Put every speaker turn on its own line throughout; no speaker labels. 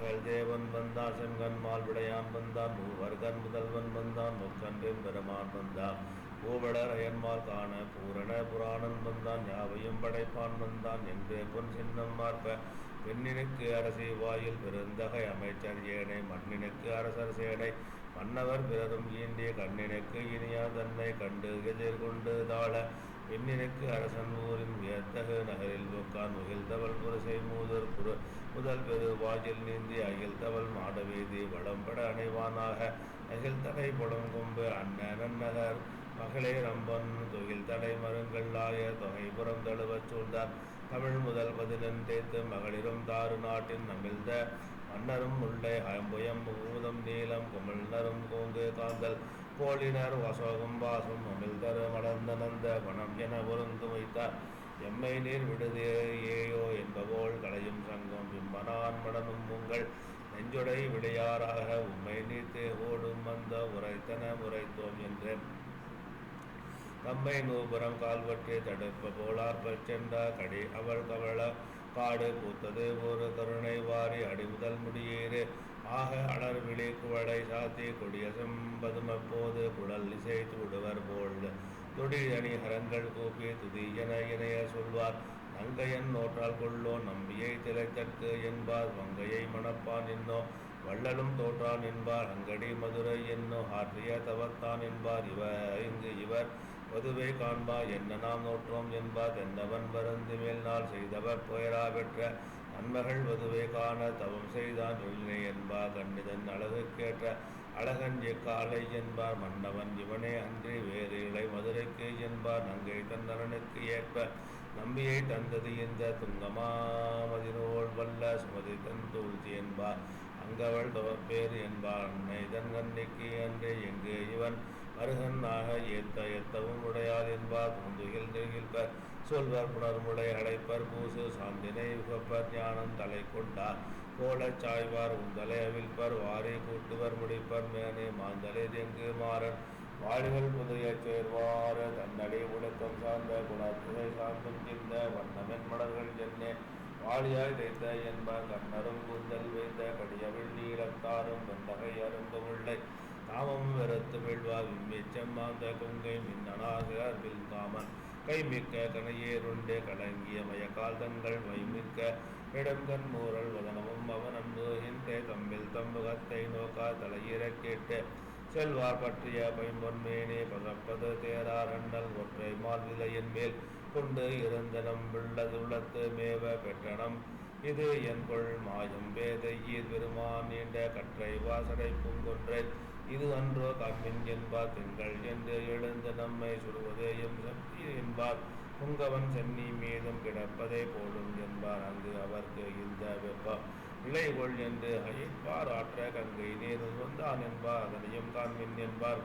மகள் தேவன் வந்தான் செங்கன்மால் விடையான் வந்தான் மூவர்கன் முதல்வன் வந்தான் முக்கன்றின் பெருமான் வந்தான். பூவடர் அயன்மால் காண பூரண புராணன் வந்தான் யாவையும் படைப்பான் வந்தான் என்றே பொன் சின்னம் மார்ப. பெண்ணினுக்கு அரசி வாயில் பெருந்தகை அமைச்சர் ஏனை மண்ணினுக்கு அரசர் சேனை. மன்னவர் பிறரும் ஈண்டிய கண்ணினுக்கு இனியா தன்னை கண்டு எதிர்கொண்டு தாழ. பெண்ணினுக்கு அரசன் ஊரின் வியத்தகு நகரில் உக்கான் முகிழ்ந்தவள் புரசை மூது. புரு முதல் பெரு வாஜில் நீந்தி அகில் அகிழ்தவள் மாடவேதி வளம்பட அணைவானாக. அகில் தடை கொம்பு அண்ணன் நகர் மகளே ரம்பன் தொகில் தடை மருங்கள் ஆய தொகை புறம் தழுவச் சூழ்ந்தார். தமிழ் முதல் பதினெண் தேத்து மகளிரும் தாறு நாட்டின் நமிழ்ந்த. மன்னரும் உள்ளே அம்புயம் ஊதம் நீளம் குமிழ்நரும் கோங்கு காந்தல் போலினர் வசோகம் வாசம் அமிழ்தரு மலர்ந்த நந்த வனம் என ஒருந்து வைத்தார் எம்மை நீர் விடுதே சங்கம் மனான் மடனும் உங்கள் நெஞ்சொடை விளையாராக உம்மை நீத்து ஓடும் வந்த உரைத்தன உரைத்தோம் என்றேன் கம்பை நூபுரம் கால்வற்றி தடுப்ப போலார் சென்ற கடி அவள் கவள காடு பூத்தது ஒரு கருணை வாரி அடிமுதல் முடியேறு. ஆக அலர் விழி குவளை சாத்தி கொடிய செம்பதுமப்போது குழல் இசை துடுவர் போல். துடியணி ஹரங்கள் கூப்பி துதியன இணைய சொல்வார். நங்கையன் நோற்றால் கொள்ளோ நம்பியை திளைத்தற்கு என்பார். வங்கையை மணப்பான் என்னோ வள்ளலும் தோற்றான் என்பார். அங்கடி மதுரை என்னோ ஆற்றிய தவத்தான் என்பார். இவர் இங்கு இவர் வதுவை காண்பா என்ன நாம் நோற்றோம் என்பார். தென்னவன் பருந்து மேல் நாள் செய்தவர் புயரா பெற்ற நன்மகள் வதுவை காண தவம் செய்தான் இல்லை என்பார். கண்ணிதன் அழகுக்கேற்ற அழகன் எக்காலை என்பார். மன்னவன் இவனே அன்றி வேறு இலை மதுரைக்கு என்பார். நங்கை தன்னரனுக்கு ஏற்ப நம்பியை தந்தது இந்த துங்கமாமதினோள் வல்ல சுமதி தன் தூழ்ச்சி என்பார் அங்கவள் தவப்பேறு என்பார் அன்னை தன் கண்ணிக்கு அன்றே எங்கு இவன்? அருகனாக ஏத்த எத்தவும் உடையார் என்பார். பூந்துகில் நெகிழ்பர் சொல்வர் புணர்முடை அடைப்பர். பூசு சாந்தினை உகப்பர். ஞானம் தலை கொண்டார். கோலச் சாய்வார் உந்தலை அவிழ்ப்பர். வாரி கூட்டுவர் முடிப்பர். மேனே மாந்தலை எங்கு மாறன். வாழிகள் புதையச் சேர்வாறு தன்னடை உலக்கம் சார்ந்த குணத்தை சார்ந்தும் சிந்த வண்ணமென் மலர்கள் சென்னே. வாழியாய் தைத்த என்ப கண்ணரும் குந்தல் வைத்த கடியவிழ் நீளத்தாரும் வெந்தகை அரும்பு முல்லை காமம் வெறுத்து விழ்வா விம்மிச்சம்மாந்த கொங்கை மின்னனாக அர்பில் காமன். கைமிக்க கனையேருண்டு கலங்கிய மயக்கால் தங்கள் மைமிக்க இடங்கண் மூரல் வதனமும் அவன் அன்பு ஹிந்தே தம்பில் தம்புகத்தை நோக்கா தலையிற செல்வார் பற்றிய பைம்பொன்மேனே பதப்பது தேரார் அண்ணல் ஒற்றை மால்விலையின் மேல் கொண்டு இருந்தனம் உள்ளதுள்ளத்து மேவ பெற்றனம். இது என் கொள் மாயம் வேத பெருமான் நீண்ட கற்றை வாசடை பூங்கொன்றை இது அன்றோ கம்மின் என்பார் திங்கள் என்று எழுந்து நம்மை சுடுவதேயும் சக்தி என்பார். புங்கவன் சென்னி மீதும் கிடப்பதை போடும் என்பார் அங்கு அவர்க்கு இந்த வெப்பம். இளைகொள் என்று அழைப்பார் ஆற்ற கங்கை நீர் வந்தான் என்பார் அதனையும் காண்மின் என்பார்.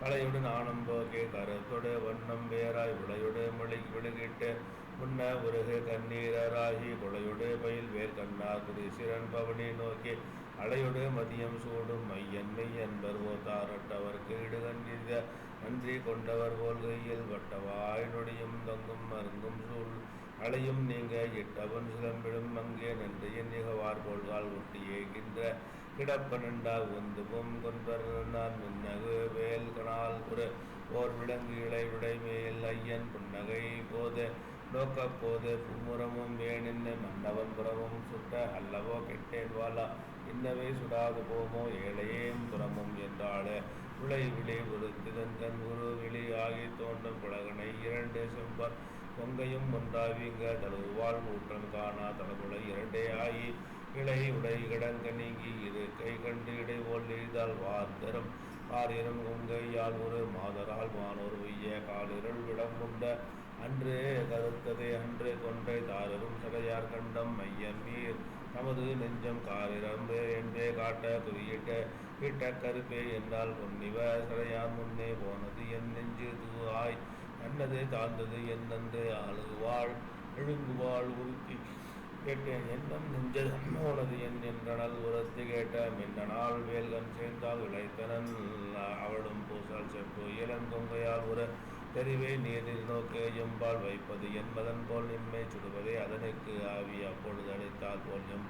கலையுடன் ஆனம்போகே கருத்தொடு வண்ணம் வேறாய் உடையொடு மொழி விழுகிட்டு முன்ன உருகு கண்ணீரராகி குளையொடு பயில் வேர் கண்ணார் சிறன் பவனி நோக்கி அலையொடு மதியம் சூடும் மையன் மெய்யன்பர் ஓத்தாரட்டவர்க்கு இடுகண்ணித நன்றி கொண்டவர் போல்கையில் வட்டவாய் நொடியும் தங்கும் மருங்கும் சூழ் அலையும் நீங்க எட்டவன் சிலம்பிடும் அங்கே நன்றி நிகவார் கோள்கால் ஒட்டி ஏகின்ற கிடப்பனண்டா ஒந்துவும் கொன்பர் நான் முன்னகு வேல் கணால் ஒரு ஓர் விலங்கு இலை விடை மேல் ஐயன் புன்னகை போது நோக்கப் போது பும்முரமும் வேணின்னு மன்னவன் புறமும் சுட்ட அல்லவோ கெட்டேன் வாலா இன்னவை சுடாது போமோ ஏழையேம் புறமும் என்றாளே. விளை விளை ஒரு திதன்கண் குரு விழி ஆகி தோன்றும் புலகனை இரண்டு செம்பர் பொங்கையும் ஒன்றாவிங்க தழுவாள் ஊற்றம் காணா தலமுலை இரண்டே ஆயி இலை உடை கிடங்க நீங்கி இரு கை கண்டு இடை ஓல் எய்தால் வார்த்தரும் காரிரும் கொங்கையால் ஒரு மாதரால் வானோர் உய்ய காலிருள் விடம் கொண்ட அன்று கருத்ததே அன்று கொன்றை தாரரும் சடையார் கண்டம் மையம் நீர். தமது நெஞ்சம் காரிரம்பு என்றே காட்ட குறியிட்ட கிட்ட கருப்பே என்றால் பொன்னிவ சடையார் முன்னே போனது என் நெஞ்சு தூவாய் அன்னது தாழ்ந்தது என்னன்று அழுகுவாள் எழுங்குவாள் உறுத்தி கேட்டேன் எண்ணம் நெஞ்சதம் போனது என் என்றனல் உரத்து கேட்ட மின்னனால் வேல்கன் சேர்ந்தால் விளைத்தனன் அவளும் பூசால் செப்பு. இளங்கொங்கையால் உர தெரிவை நீரில் நோக்கே எம்பால் வைப்பது என்பதன் போல் நிம்மை சுடுவதே அதனுக்கு ஆவி. அப்பொழுது அழைத்தால் போல் எம்